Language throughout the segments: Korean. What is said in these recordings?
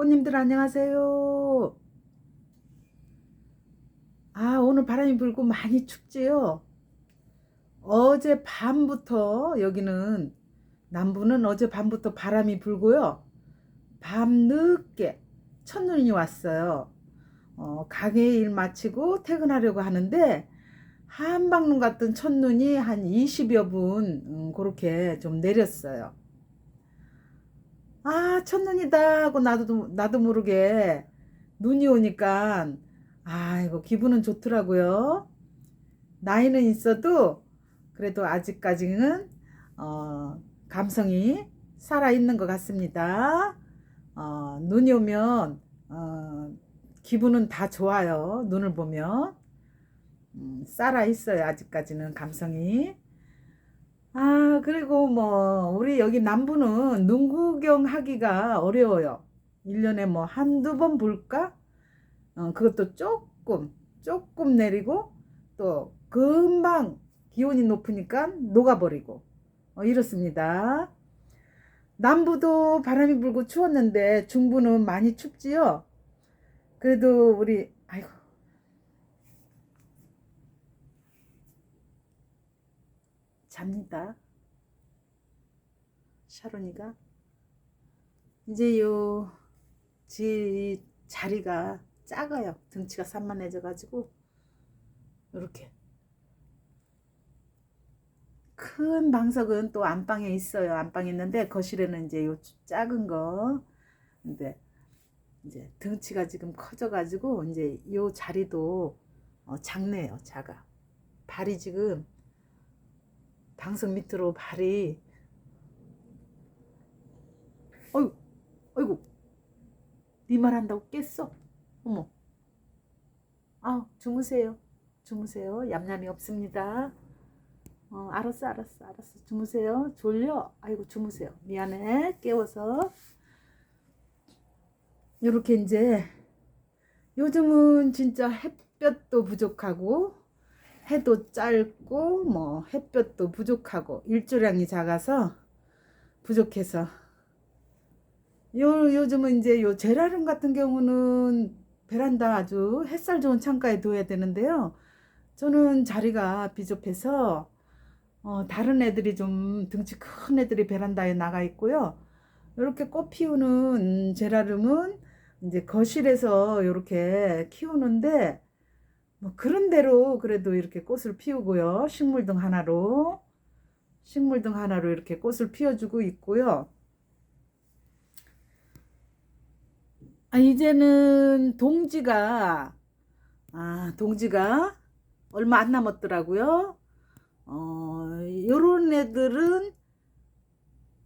꽃님들 안녕하세요. 아, 오늘 바람이 불고 많이 춥지요? 어제 밤부터 여기는 남부는 어제 밤부터 바람이 불고요. 밤 늦게 첫눈이 왔어요. 어, 가게 일 마치고 퇴근하려고 하는데 한방눈 같은 첫눈이 한 20여 분 음, 그렇게 좀 내렸어요. 아, 첫눈이다 하고 나도 나도 모르게 눈이 오니까 아이고 기분은 좋더라고요. 나이는 있어도 그래도 아직까지는 어, 감성이 살아 있는 것 같습니다. 어, 눈이 오면 어, 기분은 다 좋아요. 눈을 보면 음, 살아 있어요. 아직까지는 감성이. 아, 그리고 뭐, 우리 여기 남부는 눈 구경하기가 어려워요. 1년에 뭐 한두 번 볼까? 어, 그것도 조금, 조금 내리고, 또 금방 기온이 높으니까 녹아버리고, 어, 이렇습니다. 남부도 바람이 불고 추웠는데 중부는 많이 춥지요? 그래도 우리, 아이고, 잡니다. 샤론이가 이제 요 지 자리가 작아요. 등치가 산만해져 가지고 이렇게 큰 방석은 또 안방에 있어요. 안방에 있는데 거실에는 이제 요 작은 거 근데 이제 등치가 지금 커져 가지고 이제 요 자리도 어, 작네요. 작아. 발이 지금 방석 밑으로 발이. 어이구 어이구 네 말 한다고 깼어? 어머. 아 주무세요. 주무세요. 얌얌이 없습니다. 어 알았어 알았어 알았어. 주무세요. 졸려? 아이고 주무세요. 미안해. 깨워서. 요렇게 이제 요즘은 진짜 햇볕도 부족하고 해도 짧고 뭐 햇볕도 부족하고 일조량이 작아서 부족해서 요 요즘은 이제 요 제라늄 같은 경우는 베란다 아주 햇살 좋은 창가에 둬야 되는데요. 저는 자리가 비좁해서 어, 다른 애들이 좀 등치 큰 애들이 베란다에 나가 있고요. 이렇게 꽃 피우는 제라늄은 이제 거실에서 이렇게 키우는데 뭐 그런 대로 그래도 이렇게 꽃을 피우고요. 식물등 하나로 식물등 하나로 이렇게 꽃을 피워주고 있고요. 아, 이제는 동지가 아, 동지가 얼마 안 남았더라고요. 어, 요런 애들은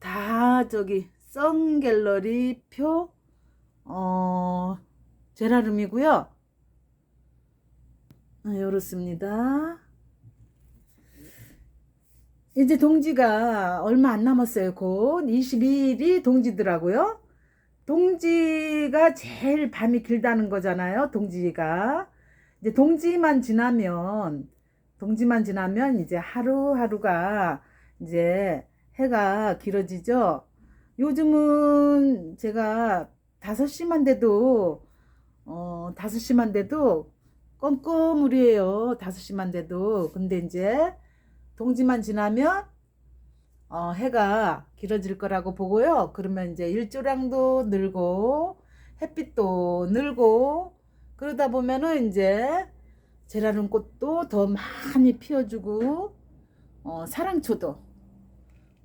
다 저기 썬 갤러리 표 어, 제라름이고요. 아, 요렇습니다. 이제 동지가 얼마 안 남았어요. 곧 22일이 동지더라고요. 동지가 제일 밤이 길다는 거잖아요. 동지가. 이제 동지만 지나면, 동지만 지나면 이제 하루하루가 이제 해가 길어지죠. 요즘은 제가 5시만 돼도, 어, 5시만 돼도 껌껌우리에요. 5시만 돼도. 근데 이제 동지만 지나면 어, 해가 길어질 거라고 보고요. 그러면 이제 일조량도 늘고 햇빛도 늘고 그러다 보면은 이제 제라늄 꽃도 더 많이 피워주고 어, 사랑초도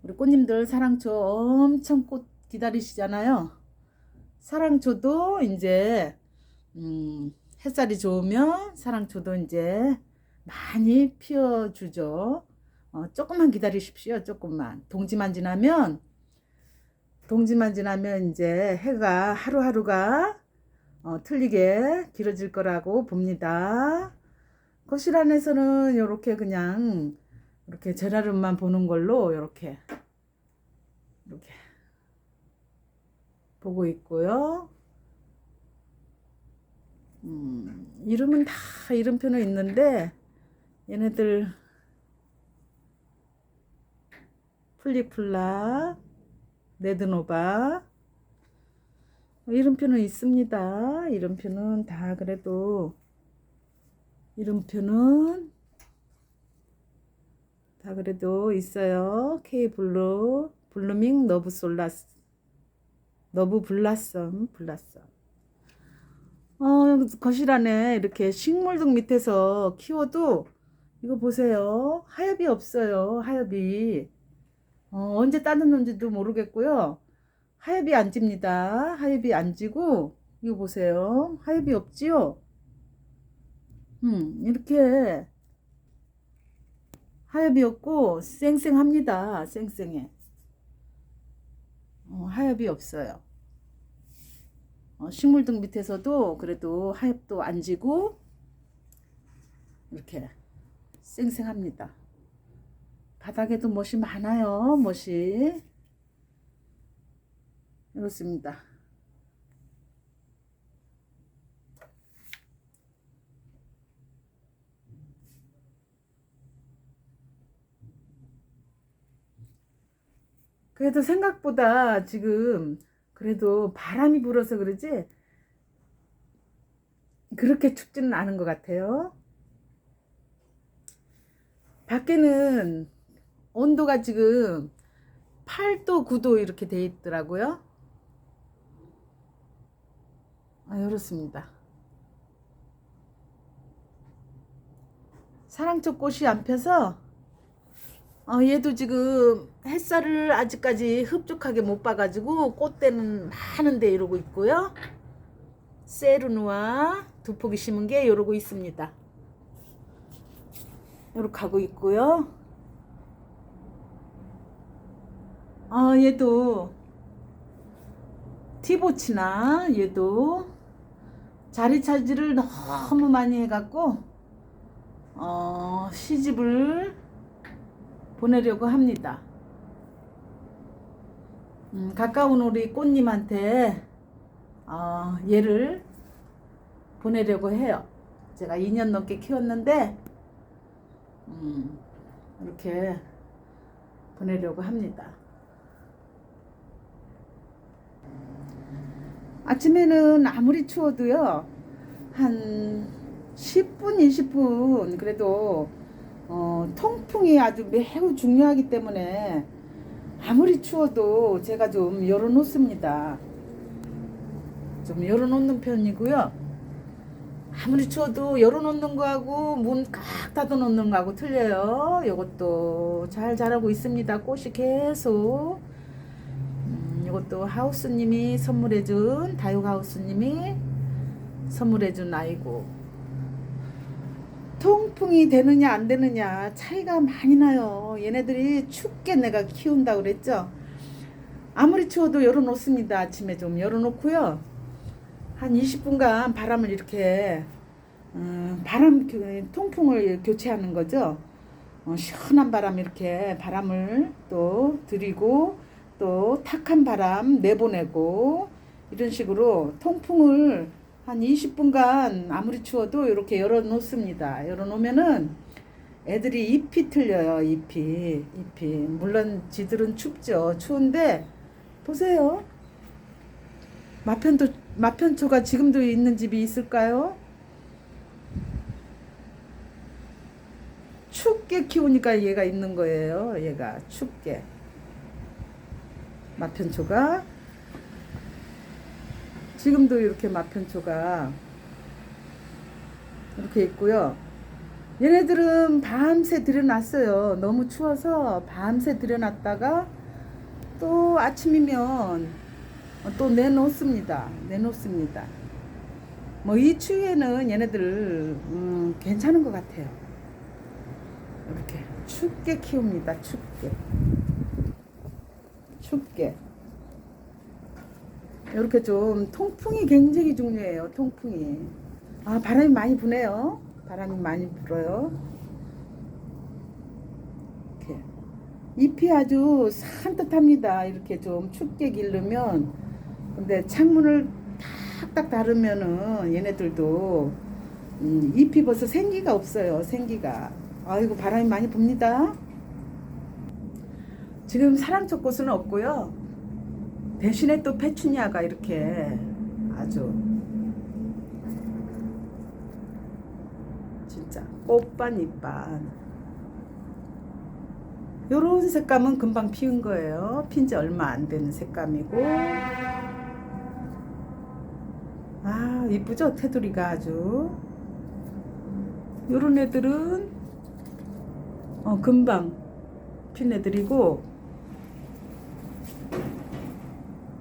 우리 꽃님들 사랑초 엄청 꽃 기다리시잖아요. 사랑초도 이제 음, 햇살이 좋으면 사랑초도 이제 많이 피워주죠. 어, 조금만 기다리십시오. 조금만. 동지만 지나면 동지만 지나면 이제 해가 하루하루가 어, 틀리게 길어질 거라고 봅니다. 거실 안에서는 이렇게 그냥 이렇게 제라름만 보는 걸로 이렇게 이렇게 보고 있고요. 음, 이름은 다 이름표는 있는데 얘네들 플리플라, 네드노바 이름표는 있습니다. 이름표는 다 그래도 이름표는 다 그래도 있어요. K 블루 블루밍 너브 솔라스 너브 블라썸 블라썸 어 거실 안에 이렇게 식물등 밑에서 키워도 이거 보세요. 하엽이 없어요. 하엽이 어, 언제 따졌는지도 모르겠고요. 하엽이 안 집니다. 하엽이 안 지고 이거 보세요. 하엽이 없지요? 음, 이렇게 하엽이 없고 쌩쌩합니다. 쌩쌩해. 어, 하엽이 없어요. 어, 식물 등 밑에서도 그래도 하엽도 안 지고 이렇게 쌩쌩합니다. 바닥에도 못이 많아요. 못이. 이렇습니다. 그래도 생각보다 지금 그래도 바람이 불어서 그러지 그렇게 춥지는 않은 것 같아요. 밖에는 온도가 지금 8도, 9도 이렇게 돼 있더라고요. 아, 이렇습니다. 사랑초 꽃이 안 펴서 어, 얘도 지금 햇살을 아직까지 흡족하게 못 봐가지고 꽃대는 많은데 이러고 있고요. 세르누아 두 포기 심은 게 이러고 있습니다. 이렇게 하고 있고요. 아, 얘도 티보치나 얘도 자리 차지를 너무 많이 해갖고 어, 시집을 보내려고 합니다. 음, 가까운 우리 꽃님한테 어, 얘를 보내려고 해요. 제가 2년 넘게 키웠는데 음, 이렇게 보내려고 합니다. 아침에는 아무리 추워도요, 한 10분, 20분, 그래도, 어, 통풍이 아주 매우 중요하기 때문에 아무리 추워도 제가 좀 열어놓습니다. 좀 열어놓는 편이고요. 아무리 추워도 열어놓는 거하고 문 꽉 닫아놓는 거하고 틀려요. 이것도 잘 자라고 있습니다. 꽃이 계속. 음, 이것도 하우스님이 선물해준 다육 하우스님이 선물해준 아이고. 통풍이 되느냐 안 되느냐 차이가 많이 나요. 얘네들이 춥게 내가 키운다 그랬죠. 아무리 추워도 열어놓습니다. 아침에 좀 열어놓고요. 한 20분간 바람을 이렇게 음, 바람 교- 통풍을 교체하는 거죠. 어, 시원한 바람 이렇게 바람을 또 들이고 또 탁한 바람 내보내고 이런 식으로 통풍을 한 20분간 아무리 추워도 이렇게 열어 놓습니다. 열어 놓으면은 애들이 잎이 틀려요. 잎이 잎이 물론 지들은 춥죠. 추운데 보세요. 마편도 마편초가 지금도 있는 집이 있을까요? 춥게 키우니까 얘가 있는 거예요. 얘가 춥게. 마편초가 지금도 이렇게 마편초가 이렇게 있고요. 얘네들은 밤새 들여놨어요. 너무 추워서 밤새 들여놨다가 또 아침이면 또 내놓습니다. 내놓습니다. 뭐 이 추위에는 얘네들 음, 괜찮은 것 같아요. 이렇게 춥게 키웁니다. 춥게. 춥게. 이렇게 좀 통풍이 굉장히 중요해요. 통풍이. 아 바람이 많이 부네요. 바람이 많이 불어요. 이렇게 잎이 아주 산뜻합니다. 이렇게 좀 춥게 기르면 근데 창문을 탁탁 다르면은 얘네들도 음, 잎이 벌써 생기가 없어요. 생기가. 아이고 바람이 많이 붑니다. 지금 사랑초꽃은 없고요. 대신에 또 페추니아가 이렇게 아주 진짜 꽃반 잎반 요런 색감은 금방 피운 거예요. 핀 지 얼마 안 되는 색감이고. 아 이쁘죠? 테두리가 아주. 요런 애들은 어 금방 핀 애들이고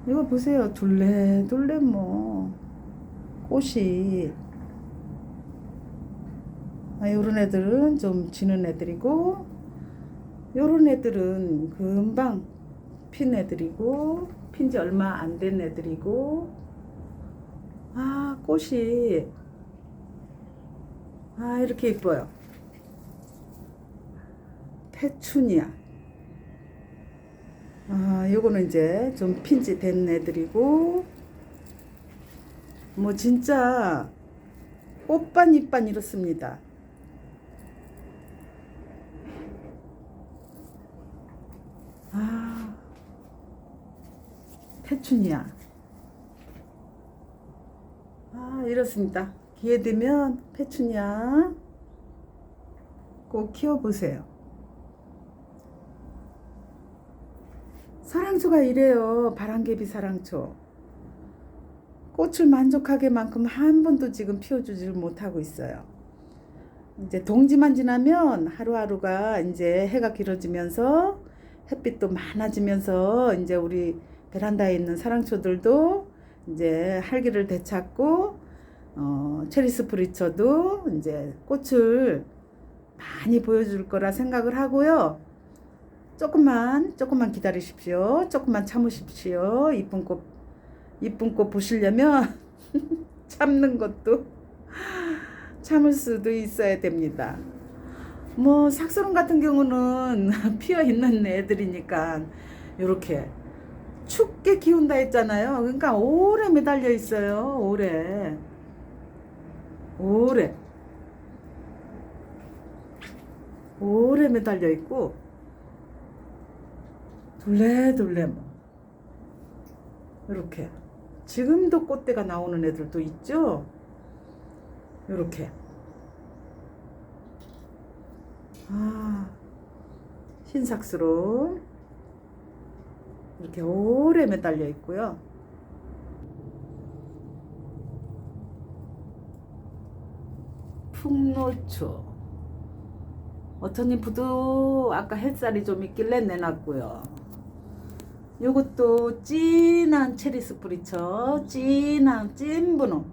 이거 보세요. 둘레 둘레 뭐. 꽃이. 아 요런 애들은 좀 지는 애들이고 요런 애들은 금방 핀 애들이고 핀 지 얼마 안 된 애들이고. 아 꽃이. 아 이렇게 이뻐요. 페추니아 아 요거는 이제 좀 핀지 된 애들이고 뭐 진짜 꽃반 잎반 이렇습니다. 아 페추니아 아 이렇습니다. 기회 되면 페추니아 꼭 키워보세요 사랑초가 이래요. 바람개비 사랑초. 꽃을 만족하게만큼 한 번도 지금 피워주질 못하고 있어요. 이제 동지만 지나면 하루하루가 이제 해가 길어지면서 햇빛도 많아지면서 이제 우리 베란다에 있는 사랑초들도 이제 활기를 되찾고 어, 체리스 프리처도 이제 꽃을 많이 보여줄 거라 생각을 하고요. 조금만 조금만 기다리십시오. 조금만 참으십시오. 이쁜 꽃 이쁜 꽃 보시려면 참는 것도 참을 수도 있어야 됩니다. 뭐 삭소름 같은 경우는 피어 있는 애들이니까 이렇게 춥게 키운다 했잖아요. 그러니까 오래 매달려 있어요. 오래. 오래. 오래 매달려 있고 둘레둘레 뭐 이렇게 지금도 꽃대가 나오는 애들도 있죠. 이렇게 아 흰삭스로 이렇게 오래 매달려 있고요. 풍노초 어떤 잎도 아까 햇살이 좀 있길래 내놨고요. 요것도 진한 체리 스프리처 진한 찐 분홍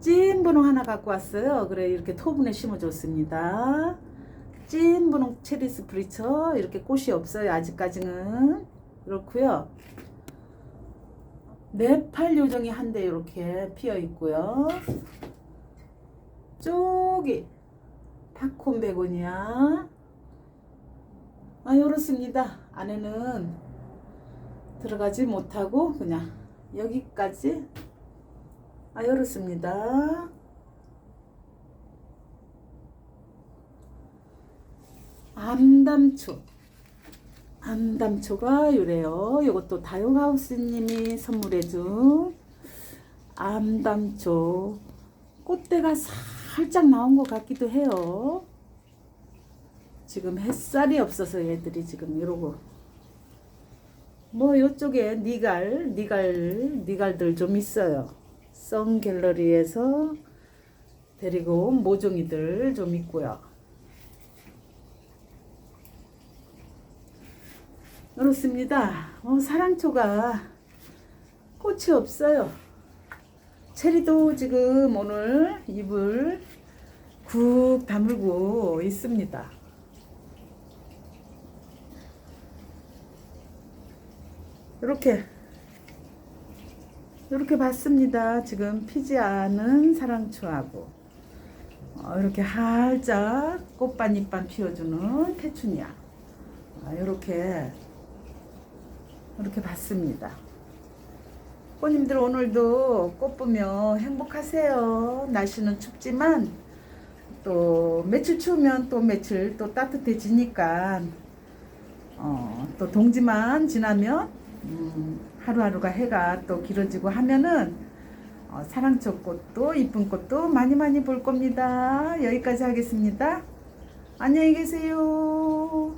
찐 분홍 하나 갖고 왔어요. 그래 이렇게 토분에 심어줬습니다. 찐 분홍 체리 스프리처 이렇게 꽃이 없어요. 아직까지는 그렇고요. 네팔 요정이 한 대 이렇게 피어 있고요. 쪽이 팝콘 베고니아 아 이렇습니다. 안에는 들어가지 못하고 그냥 여기까지 아 이렇습니다. 암담초 암담초가 요래요. 이것도 다용하우스님이 선물해준 암담초 꽃대가 살짝 나온 것 같기도 해요. 지금 햇살이 없어서 얘들이 지금 이러고 뭐 요쪽에 니갈 니갈 니갈들 좀 있어요. 썬 갤러리에서 데리고 온 모종이들 좀 있고요. 그렇습니다. 어, 사랑초가 꽃이 없어요. 체리도 지금 오늘 잎을 국 다물고 있습니다. 이렇게 이렇게 봤습니다. 지금 피지 않은 사랑초하고 어, 이렇게 활짝 꽃반잎반 피워주는 페추니아 아, 이렇게 이렇게 봤습니다. 꽃님들 오늘도 꽃 보며 행복하세요. 날씨는 춥지만 또 며칠 추우면 또 며칠 또 따뜻해지니까 어, 또 동지만 지나면 음, 하루하루가 해가 또 길어지고 하면은 어, 사랑초 꽃도 이쁜 꽃도 많이 많이 볼 겁니다. 여기까지 하겠습니다. 안녕히 계세요.